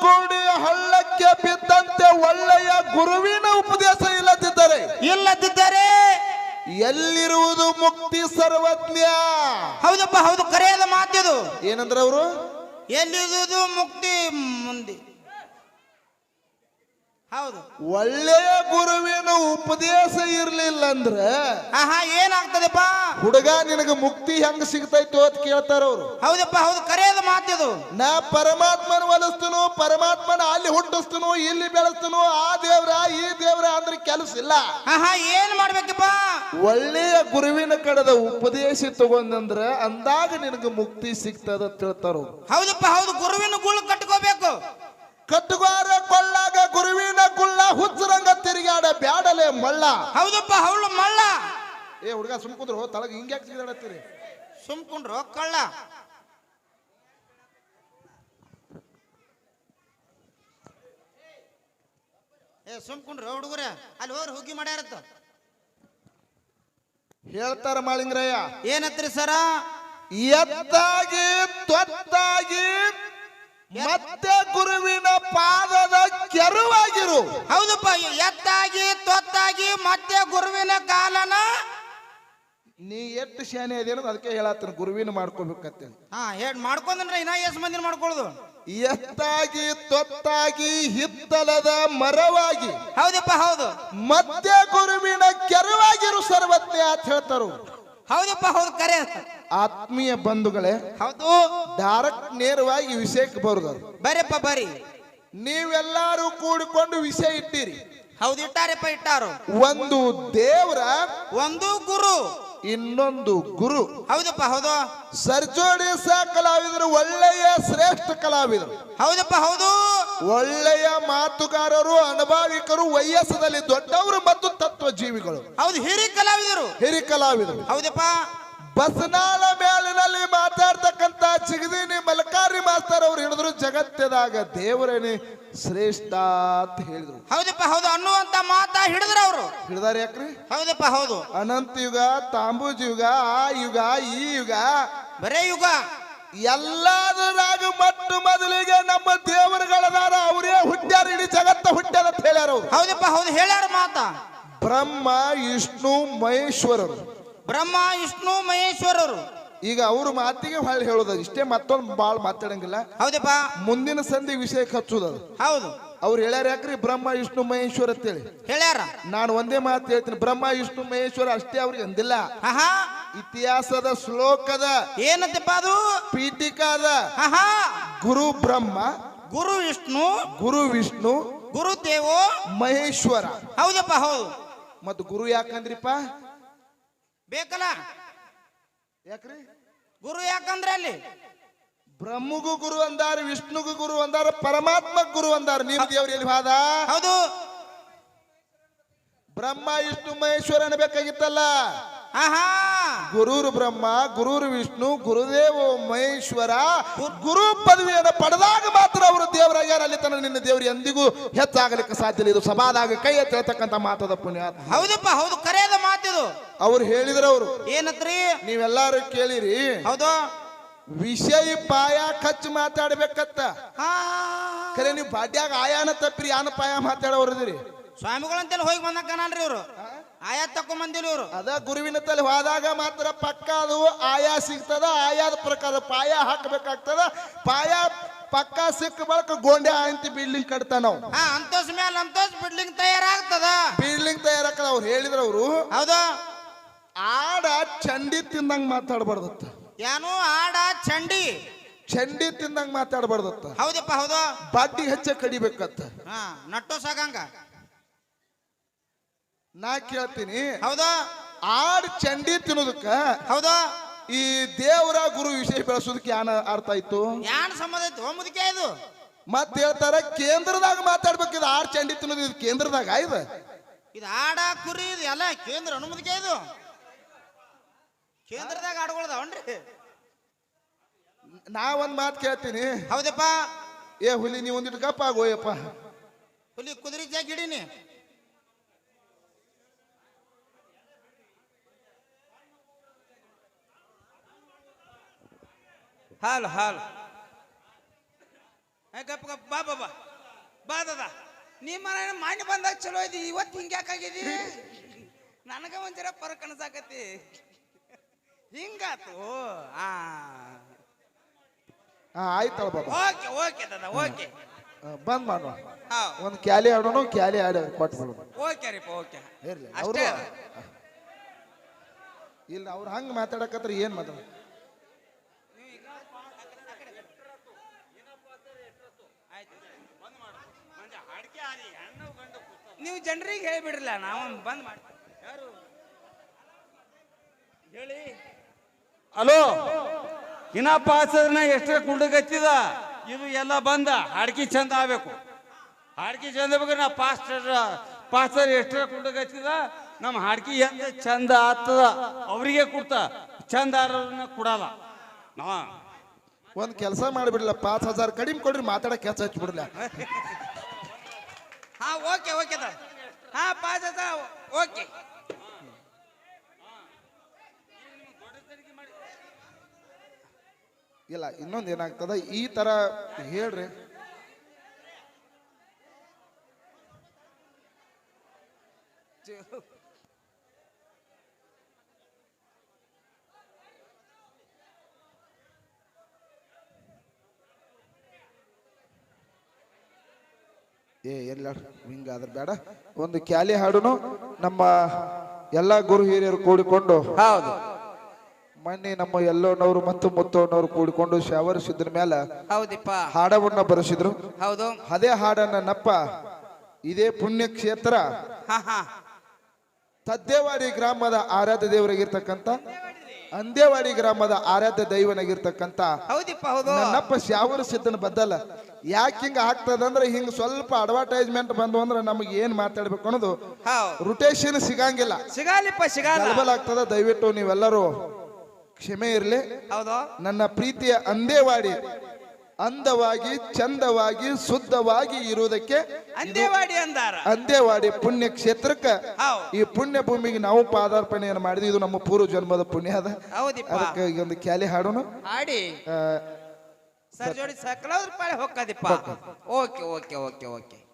ಕೂಡಿ ಹಳ್ಳಕ್ಕೆ ಬಿದ್ದಂತೆ ಒಳ್ಳೆಯ ಗುರುವಿನ ಉಪದೇಶ ಇಲ್ಲದಿದ್ದರೆ? ಇಲ್ಲದಿದ್ದರೆ? ಎಲ್ಲಿರುವುದು ಮುಕ್ತಿ ಸರ್ವಜ್ಞ? ಹೌದಪ್ಪ ಹೌದು ಕರೆಯದ ಮಾತಿದು ಏನಂದ್ರೆ ಅವರು ಎಲ್ಲಿರುವುದು ಮುಕ್ತಿ? ಮುಂದೆ. ಹೌದು. ಒಳ್ಳೆಯ ಗುರುವಿನ ಉಪದೇಶ ಇರ್ಲಿಲ್ಲ ಅಂದ್ರ ಆಹಾ ಏನಾಗ್ತದಪ್ಪ? ಹುಡುಗ ನಿನಗೆ ಮುಕ್ತಿ ಹೆಂಗ್ ಸಿಗ್ತೈತೋ ಅಂತ ಕೇಳ್ತಾರ ಅವ್ರು. ಹೌದಪ್ಪ ಹೌದು ಕರೆಯದ ಮಾತಿದು ನಾ ಪರಮಾತ್ಮನ ಒಲಿಸ್ತನು ಪರಮಾತ್ಮನ ಅಲ್ಲಿ ಹುಟ್ಟಿಸ್ತನು ಇಲ್ಲಿ ಬೆಳೆಸ್ತನು ಆ ದೇವ್ರ ಈ ದೇವ್ರ ಅಂದ್ರೆ ಕೆಲಸ ಇಲ್ಲ. ಆಹಾ ಏನ್ ಮಾಡ್ಬೇಕಪ್ಪ? ಒಳ್ಳೆಯ ಗುರುವಿನ ಕಡದ ಉಪದೇಶ ತಗೊಂಡಂದ್ರ ಅಂದಾಗ ನಿನಗೆ ಮುಕ್ತಿ ಸಿಗ್ತದ ತಿಳ್ತಾರ ಅವ್ರು. ಹೌದಪ್ಪ ಹೌದು ಗುರುವಿನ ಗುಳು ಕಟ್ಕೋಬೇಕು. ಕಟ್ಟುಗಾರ ಕೊಳ್ಳಾಗ ಗುರುವಿನ ಕುಲ್ಲ ಹುಚ್ಚರಂಗ ತಿರುಗಾಡ ಬ್ಯಾಡಲೆ ಮಳ್ಳ. ಹೌದಪ್ಪ ಹೌಳು ಮಳ್ಳ. ಏ ಹುಡುಗ ಸುಮ್ಕುದ್ರು ತಳಗ ಹಿಂಗ್ಯಾಕ್ ಸುಮ್ ಸುಮ್ಕೊಂಡ್ರು ಕಳ್ಳ. ಏ ಸುಮ್ಕೊಂಡ್ರು ಹುಡುಗರ ಅಲ್ಲಿ ಹೋಗ್ರಿ ಹುಗ್ಗಿ ಮಾಡ್ಯಾರತ್ತ ಹೇಳ್ತಾರ ಮಾಳಿಂಗ್ರಯ್ಯ. ಏನತ್ರಿ ಸರ? ಎತ್ತಾಗಿ ತೊತ್ತಾಗಿ ಮತ್ತೆ ಗುರುವಿನ ಪಾದದ ಕೆರುವಾಗಿರು. ಹೌದಪ್ಪ ಎತ್ತಾಗಿ ತೊತ್ತಾಗಿ ಮತ್ತೆ ಗುರುವಿನ ಕಾಲನ ನೀ ಎಷ್ಟು ಶಾನೆ ಅದೇನೋ ಅದಕ್ಕೆ ಹೇಳತ್ತೀನಿ ಗುರುವಿನ ಮಾಡ್ಕೊಬೇಕತ್ತೆ ಹಾ ಹೇಳ್ ಮಾಡ್ಕೊಂಡ್ರೆ ಇನ್ನ ಎಸ್ ಮಂದಿನ ಮಾಡ್ಕೊಳ್ಳೋದು? ಎತ್ತಾಗಿ ತೊತ್ತಾಗಿ ಹಿತ್ತಲದ ಮರವಾಗಿ. ಹೌದಪ್ಪ ಹೌದು. ಮತ್ತೆ ಗುರುವಿನ ಕೆರವಾಗಿರು ಸರ್ವತ್ತೆ ಅಂತ ಹೇಳ್ತಾರು. ಹೌದಪ್ಪ ಹೌದು ಕರೆ ಆತ್ಮೀಯ ಬಂಧುಗಳೇ ಹೌದು. ಡೈರೆಕ್ಟ್ ನೇರವಾಗಿ ವಿಷಯಕ್ಕೆ ಬರುದು ಬರೀಪ್ಪ ಬರೀ. ನೀವೆಲ್ಲಾರು ಕೂಡಿಕೊಂಡು ವಿಷಯ ಇಟ್ಟಿರಿ. ಹೌದು ಇಟ್ಟಾರಪ್ಪ ಇಟ್ಟಾರು. ಒಂದು ದೇವರ ಒಂದು ಗುರು. ಇನ್ನೊಂದು ಗುರು. ಹೌದಪ್ಪ ಹೌದು. ಸರ್ಜೋಡಿ ಕಲಾವಿದರು ಒಳ್ಳೆಯ ಶ್ರೇಷ್ಠ ಕಲಾವಿದರು. ಹೌದಪ್ಪ ಹೌದು. ಒಳ್ಳೆಯ ಮಾತುಗಾರರು ಅನುಭಾವಿಕರು ವಯಸ್ಸದಲ್ಲಿ ದೊಡ್ಡವರು ಮತ್ತು ತತ್ವ ಜೀವಿಗಳು ಹೌದು ಹಿರಿ ಕಲಾವಿದರು. ಹಿರಿ ಕಲಾವಿದರು. ಹೌದಪ್ಪ. ಬಸನಾಳ ಮೇಲಿನಲ್ಲಿ ಮಾತಾಡ್ತಕ್ಕಂತ ಚಿಗದಿನಿ ಮಲಕಾರಿ ಮಾಸ್ತರ್ ಅವ್ರು ಹಿಡಿದ್ರು ಜಗತ್ತದಾಗ ದೇವರೇನೆ ಶ್ರೇಷ್ಠ ಅಂತ ಹೇಳಿದ್ರು. ಹೌದಪ್ಪ ಹೌದು. ಅನ್ನುವಂತ ಮಾತಾ ಹಿಡಿದ್ರ ಅವರು. ಹಿಡಿದಾರೆ ಯಾಕ್ರಿ? ಹೌದಪ್ಪ ಹೌದು. ಅನಂತ ಯುಗ ತಾಂಬೂಜ ಯುಗ ಆ ಯುಗ ಈ ಯುಗ. ಬರೇ ಯುಗ. ಎಲ್ಲದರಾಗ ಮತ್ತು ಮೊದಲಿಗೆ ನಮ್ಮ ದೇವರುಗಳದಾರ ಅವರೇ ಹುಟ್ಟ್ಯಾರ ಇಡೀ ಜಗತ್ತ ಹುಟ್ಟ್ಯಾರ ಅಂತ ಹೇಳ್ಯಾರ ಅವ್ರು. ಹೌದಪ್ಪ ಹೌದು. ಹೇಳ್ಯಾರ ಮಾತಾ. ಬ್ರಹ್ಮ ವಿಷ್ಣು ಮಹೇಶ್ವರರು. ಬ್ರಹ್ಮ ವಿಷ್ಣು ಮಹೇಶ್ವರರು. ಈಗ ಅವ್ರ ಮಾತಿಗೆ ಹೊಳ್ಳಿ ಹೇಳುದ ಇಷ್ಟೇ ಮತ್ತೊಂದು ಬಾಳ್ ಮಾತಾಡಂಗಿಲ್ಲ. ಹೌದಪ್ಪ. ಮುಂದಿನ ಸಂಧಿ ವಿಷಯಕ್ಕೆ ಹಚ್ಚುದದು ಹೌದು. ಅವ್ರು ಹೇಳ್ಯಾರ ಯಾಕ್ರಿ? ಬ್ರಹ್ಮ ವಿಷ್ಣು ಮಹೇಶ್ವರ ಅಂತೇಳಿ. ಹೇಳ್ಯಾರ? ನಾನು ಒಂದೇ ಮಾತು ಹೇಳ್ತೀನಿ. ಬ್ರಹ್ಮ ವಿಷ್ಣು ಮಹೇಶ್ವರ ಅಷ್ಟೇ ಅವ್ರಿಗೆ ಅಂದಿಲ್ಲ. ಆಹಾ. ಇತಿಹಾಸದ ಶ್ಲೋಕದ. ಏನಂತಪ್ಪ ಅದು? ಪೀಠಿಕಾದ. ಆಹಾ. ಗುರು ಬ್ರಹ್ಮ. ಗುರು ವಿಷ್ಣು. ಗುರು ವಿಷ್ಣು. ಗುರು ದೇವೋ. ಮಹೇಶ್ವರ. ಹೌದಪ್ಪ ಹೌದು. ಮತ್ತು ಗುರು ಯಾಕಂದ್ರಿಪ್ಪ? ಬೇಕಲ್ಲ? ಯಾಕ್ರಿ? ಗುರು ಯಾಕಂದ್ರೆ ಅಲ್ಲಿ? ಬ್ರಹ್ಮಗೂ ಗುರು ಅಂದಾರ ವಿಷ್ಣುಗೂ ಗುರು ಅಂದಾರ ಪರಮಾತ್ಮ ಗುರು ಅಂದಾರ. ನೀರು ದೇವ್ರ ಎಲ್ಲಿ ಹೋದ ಹೌದು. ಬ್ರಹ್ಮ ವಿಷ್ಣು ಮಹೇಶ್ವರ ಅನ್ಬೇಕಾಗಿತ್ತಲ್ಲ ಆಹಾ. ಗುರುರು ಬ್ರಹ್ಮ ಗುರುರು ವಿಷ್ಣು ಗುರುದೇವ ಮಹೇಶ್ವರ ಗುರು ಪದವಿಯನ್ನು ಪಡೆದಾಗ ಮಾತ್ರ ಅವರು ದೇವರಾಗ್ಯಾರ ಅಲ್ಲಿ ತನ್ನ ನಿನ್ನ ದೇವರು ಎಂದಿಗೂ ಹೆಚ್ಚಾಗಲಿಕ್ಕೆ ಸಾಧ್ಯ ಇಲ್ಲ. ಇದು ಸಭಾದಾಗ ಕೈ ಎತ್ತಿರತಕ್ಕಂತ ಮಾತದ ಪುಣ್ಯ ಹೌದಪ್ಪ ಹೌದು. ಕರೆಯದ ಮಾತಿದು ಅವ್ರು ಹೇಳಿದ್ರ ಅವರು. ಏನತ್ರಿ? ನೀವೆಲ್ಲಾರು ಕೇಳಿರಿ. ಹೌದು. ವಿಷಯ ಪಾಯ ಖರ್ಚು ಮಾತಾಡ್ಬೇಕತ್ತ. ಕರೆ ನೀವು ಬಾಡ್ಯಾಗ ಆಯಾನ ತಪ್ಪಿರಿ ಯಾನ ಪಾಯ ಮಾತಾಡೋರಿದ್ರಿ ಸ್ವಾಮಿಗಳಂತೆಲ್ಲ ಹೋಗಿ ಬಂದಕ್ಕ ನಾನ್ರಿ ಇವರು. ಆಯಾ ತಕೊಂಡ್ ಬಂದಿಲ್ಲ ಅದ ಗುರುವಿನ ತಲೆ ಹೋದಾಗ ಮಾತ್ರ ಪಕ್ಕ ಅದು ಆಯಾ ಸಿಗ್ತದ ಆಯಾದ ಪ್ರಕಾರ ಪಾಯ ಹಾಕಬೇಕಾಗ್ತದ. ಪಾಯ ಪಕ್ಕ ಸಿಕ್ಕ ಬಳಕ ಗೋಂಡೆ ಅಂತ ಬಿಲ್ಡಿಂಗ್ ಕಟ್ತಾ ನಾವು ಹಾ ಅಂತೋಸ್ ಮೇಲೆ ಅಂತೋಸ್ ಬಿಲ್ಡಿಂಗ್ ತಯಾರಾಗ್ತದ. ಬಿಲ್ಡಿಂಗ್ ತಯಾರಕ್ಕದ ಅವ್ರು ಹೇಳಿದ್ರ ಅವರು. ಹೌದು. ಆಡ ಚಂಡಿ ತಿಂದಂಗ್ ಮಾತಾಡಬಾರ್ದತ್ತ. ಏನು ಆಡ ಚಂಡಿ. ಚಂಡಿ ತಿಂದಂಗ್ ಮಾತಾಡಬಾರ್ದತ್ತ. ಹೌದಪ್ಪ ಹೌದು. ಬಡ್ಡಿ ಹೆಚ್ಚ ಕಡಿಬೇಕತ್ತ. ಹಾ ನಟ್ಟೋ ಸಾಗಂಗ ನಾ ಕೇಳ್ತೀನಿ. ಹೌದಾ? ಆಡ್ ಚಂಡಿ ತಿನ್ನೋದಕ್ಕ ಹೌದಾ? ಈ ದೇವರ ಗುರು ವಿಷಯ ಬೆಳೆಸೋದಕ್ಕೆ ಯಾನ ಅರ್ಥ ಆಯ್ತು? ಯಾನ್ ಸಂಬಂಧ ಇತ್ತು ಮುದುಕೆ ಇದು. ಮತ್ತೆ ಹೇಳ್ತಾರ ಕೇಂದ್ರದಾಗ ಮಾತಾಡ್ಬೇಕು ಇದು ಆಡ್ ಚಂಡಿ ತಿನ್ನೋದು ಇದು ಕೇಂದ್ರದಾಗ ಇದು ಇದು ಆಡ ಕುರಿ ಇದು ಎಲ್ಲ ಕೇಂದ್ರ ಅನುಮತಿಗೆ ಇದು. ಕೇಂದ್ರದಾಗ ಆಡ್ಕೊಳ್ದಾವನ್ರಿ ನಾ ಒಂದ್ ಮಾತು ಕೇಳ್ತೀನಿ. ಹೌದಪ್ಪ. ಏ ಹುಲಿ ನೀ ಒಂದಿಟ್ಟು ಗಪ್ಪ ಆಗೋಯಪ್ಪ. ಹುಲಿ ಕುದುರೆ ಜಾಗ ಹಿಡೀನಿ ಹಾಲು ಹಾಲು. ಏ, ಗಪ್ ಗಪ್ ಬಾ ಬಾ ಬಾ. ಬಾ ನಿಮ್ಮ ಮಾನ್ಯ ಬಂದಾಗ ಚಲೋ ಇದಿ ಇವತ್ತು ಹಿಂಗ್ಯಾಕಾಗಿದಿ ನನಗ ಒಂಥರ ಪರ ಕನಸಾಕತಿ ಹಿಂಗಾತು. ಆ. ಹಾ ಆಯ್ತಳ ಬಾಬಾ. ಓಕೆ ಓಕೆ ದದ ಓಕೆ. ಬಂದ್ ಮಾಡುವ ಒಂದು ಕ್ಯಾಲಿ ಆಡೋಣ ಕ್ಯಾಲಿ ಆಡ ಕೊಟ್ಟು ಬಿಡೋಣ ಓಕೆ ರೀ ಓಕೆ. ಇರ್ಲಿ ಅವರು ಇಲ್ಲ ಅವ್ರು ಹಂಗೆ ಮಾತಾಡಕತ್ರ ಏನು ಮಾತಾಡ ನೀವು ಜನರಿಗೆ ಹೇಳ್ಬಿಡ್ರಲ್ಲ ನಾವು ಬಂದ್ ಮಾಡಿ ಯಾರು? ಹೇಳಿ. ಹಲೋ ಇನ್ನ ಪಾಸನ ಎಷ್ಟೇ ಕುಂಡಗತ್ತಿದ ಇದು ಎಲ್ಲ ಬಂದ ಹಾಡ್ಕಿ ಚಂದ ಆಗ್ಬೇಕು. ಹಾಡ್ಕಿ ಚಂದ ಬೇಕಾದ್ರೆ ನಾ ಪಾಸ್ಟರ್ ಪಾಸ್ಟರ್ ಎಷ್ಟೇ ಕುಂಡಗತ್ತಿದ ನಮ್ಮ ಹಾಡ್ಕಿ ಎಂದ ಚಂದ ಆಗ್ತದ ಅವರಿಗೆ ಕೊಡ್ತ. ಚಂದ ಆರೋರ್ನ ಕೊಡಲ್ಲ. ನಾ ಒಂದ್ ಕೆಲಸ ಮಾಡಿಬಿಡ್ಲ ಪಾಚ್ ಹಜಾರ್ ಕಡಿಮೆ ಕೊಡ್ರಿ ಮಾತಾಡಕ್ ಕೆಲಸ ಹಚ್ಬಿಡ್ಲ ಹಾ ಓಕೆ ಓಕೆ ದ ಹಾ ಅದ ಓಕೆ. ಇಲ್ಲ ಇನ್ನೊಂದು ಏನಾಗ್ತದ? ಈ ತರ ಹೇಳ್ರಿ. ಏ ಎಲ್ಲ ಹಿಂಗಾದ್ರೆ ಬೇಡ. ಒಂದು ಕ್ಯಾಲಿ ಹಾಡುನು ನಮ್ಮ ಎಲ್ಲಾ ಗುರು ಹಿರಿಯರು ಕೂಡಿಕೊಂಡು ಹೌದು. ಮೊನ್ನೆ ನಮ್ಮ ಎಲ್ಲೋನವರು ಮತ್ತು ಮುತ್ತೋನವರು ಕೂಡಿಕೊಂಡು ಶಾವರಿಸಿದ್ರ ಮೇಲೆ ಹೌದಿಪ್ಪ. ಹಾಡವನ್ನ ಬರೆಸಿದ್ರು. ಹೌದು. ಅದೇ ಹಾಡನ್ನ ನಪ್ಪ. ಇದೇ ಪುಣ್ಯ ಕ್ಷೇತ್ರ ಹಾ ಹಾ. ತದ್ದೇವಾಡಿ ಗ್ರಾಮದ ಆರಾಧ್ಯ ದೇವರಾಗಿರ್ತಕ್ಕಂಥ ಅಂದೇವಾಡಿ ಗ್ರಾಮದ ಆರಾಧ್ಯ ದೈವನಾಗಿರ್ತಕ್ಕಂತ ಹೌದಿಪ್ಪ ಹೌದು. ನನ್ನಪ್ಪ ಶಾವರ ಸಿದ್ದನ ಬದ್ದಲ್ಲ. ಯಾಕೆ ಹಿಂಗ ಆಗ್ತದಂದ್ರೆ ಹಿಂಗ ಸ್ವಲ್ಪ ಅಡ್ವರ್ಟೈಸ್ಮೆಂಟ್ ಬಂದು ಅಂದ್ರೆ ನಮಗೆ ಏನ್ ಮಾತಾಡ್ಬೇಕು ಅನ್ನೋದು ರೊಟೇಷನ್ ಸಿಗಂಗಿಲ್ಲ. ಸಿಗಾಲಿಪ್ಪ ಸಿಗಲ್ಲ. ಆಗ್ತದ ದಯವಿಟ್ಟು ನೀವೆಲ್ಲರೂ ಕ್ಷಮೆ ಇರಲಿ. ಹೌದು. ನನ್ನ ಪ್ರೀತಿಯ ಅಂದೇವಾಡಿ ಅಂದವಾಗಿ ಚಂದವಾಗಿ ಶುದ್ಧವಾಗಿ ಇರುವುದಕ್ಕೆ ಅಂದೇವಾಡಿ ಅಂದಾರ. ಅಂದೇವಾಡಿ ಪುಣ್ಯ ಕ್ಷೇತ್ರಕ್ಕೆ ಈ ಪುಣ್ಯ ಭೂಮಿಗೆ ನಾವು ಪಾದಾರ್ಪಣೆಯನ್ನು ಮಾಡಿದ್ವಿ. ಇದು ನಮ್ಮ ಪೂರ್ವ ಜನ್ಮದ ಪುಣ್ಯ ಅದ. ಅದಕ್ಕೆ ಈಗ ಒಂದು ಕ್ಯಾಲಿ ಹಾಡೋಣ. ಹಾಡಿ. ಸರ್ ಜೋಡಿ ಸಕಲ ರೂಪಾಯಿ ಹೋಗ್ಕದಿಪ್ಪ. Okay okay okay okay.